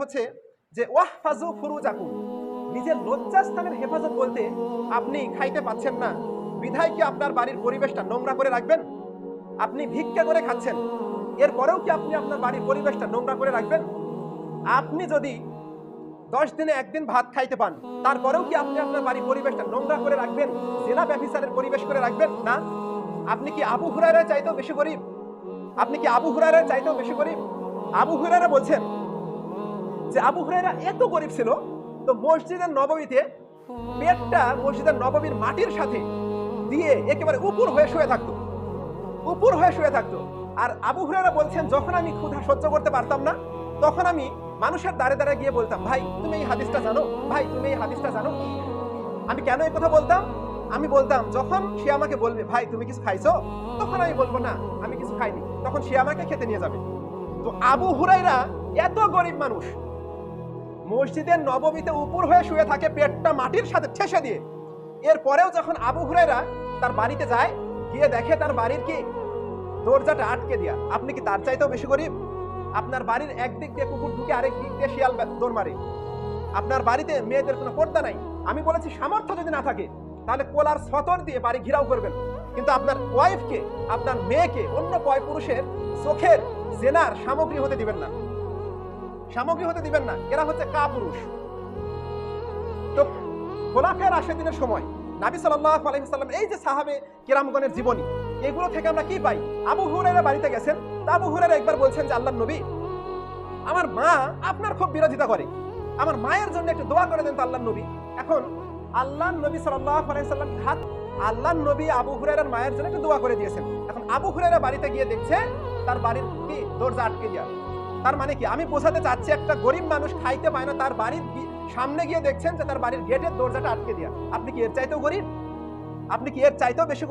হচ্ছে যে ওয়াহ ফাজু ফুরুজাকুম। নিজের লজ্জাস্থানের হেফাজত বলতে আপনি খাইতে পাচ্ছেন না। বিধায় কি আপনার বাড়ির পরিবেশটা নোংরা করে রাখবেন? আপনি ভিক্ষা করে খাচ্ছেন। এরপরেও কি আপনি আপনার বাড়ির পরিবেশটা নোংরা করে রাখবেন? আপনি যদি দশ দিনে একদিন ভাত খাইতে পান, তারপরেও কি আপনি আপনার বাড়ির পরিবেশটা নোংরা করে রাখবেন? জেনা ব্যভিচারের পরিবেশ করে রাখবেন? না। আপনি কি আবু হুরায়রা চাইতেও বেশি গরিব? আপনি কি আবু হুরায়রা চাইতেও বেশি গরিব? আবু হুরায়রা বলছেন যে আবু হুরায়রা এত গরিব ছিল, তো মসজিদের নবমীতে পেটটা মসজিদের নববীর মাটির সাথে দিয়ে একেবারে উপর হয়ে শুয়ে থাকতো। উপর হয়ে শুয়ে থাকতো। আর আবু হুরায়রা বলছেন, যখন আমি ক্ষুধা সহ্য করতে পারতাম না, তখন আমি মানুষের দাঁড়ে দাঁড়ে গিয়ে বলতাম, ভাই, তুমি এই হাদিসটা জানো? ভাই, তুমি এই হাদিসটা জানো? আমি কেন এই কথা বলতাম? আমি বলতাম, যখন সে আমাকে বলবে, ভাই, তুমি কিছু খাইছো? তখন আমি বলব, না, আমি কিছু খাইনি। তখন সে আমাকে খেতে নিয়ে যাবে। তো আবু হুরাইরা এত গরিব মানুষ মসজিদের নবমীতে উপর হয়ে শুয়ে থাকে পেটটা মাটির সাথে ঠেসে দিয়ে। এরপরেও যখন আবু হুরাইরা তার বাড়িতে যায়, গিয়ে দেখে তার বাড়ির কি দরজাটা আটকে দিয়া। আপনি কি তার চাইতেও বেশি গরিব? আপনার বাড়ির একদিক দিয়ে কুকুর ঢুকে আরেক দিক দিয়ে শিয়াল দৌড় মারে। আপনার বাড়িতে মেয়েদের কোনো পর্দা নাই। আমি বলেছি, সামর্থ্য যদি না থাকে, তাহলে কোলার সতর দিয়ে বাড়ি ঘিরাও করবেন। কিন্তু আপনার ওয়াইফকে আপনার মেয়েকে অন্য পয় পুরুষের চোখের জেনার সামগ্রী হতে দিবেন না। সামগ্রী হতে দিবেন না। এরা হচ্ছে কা পুরুষ তো খোলাফের আশেদিনের সময় নাবি সাল্লাল্লাহু আলাইহি সাল্লাম এই যে সাহাবে কিরামগণের জীবনী, এগুলো থেকে আমরা কি পাই? আবু হুরায়রা বাড়িতে গেছেন। তা আবু হুরায়রা একবার বলছেন যে, আল্লাহর নবী, আমার মা আপনার খুব বিরোধিতা করে। আমার মায়ের জন্য একটু দোয়া করে দেন তো আল্লাহর নবী। এখন আল্লাহ নবী সাল্লাম হাত, আল্লাহর নবী আবু হুরায়রার মায়ের জন্য একটু দোয়া করে দিয়েছেন। এখন আবু হুরায়রা বাড়িতে গিয়ে দেখছে, তার বাড়ির কি দরজা আটকে দেওয়া। তার মানে কি আমি বোঝাতে চাচ্ছি একটা গরিব মানুষ খাইতে পায় না, তার বাড়ির সামনে গিয়ে দেখছেন যে তার বাড়ির গেটের দরজাটা আটকে দেওয়া আপনি কি এর চাইতেও গরিব আপনি কি এর চাইতেও বেশি?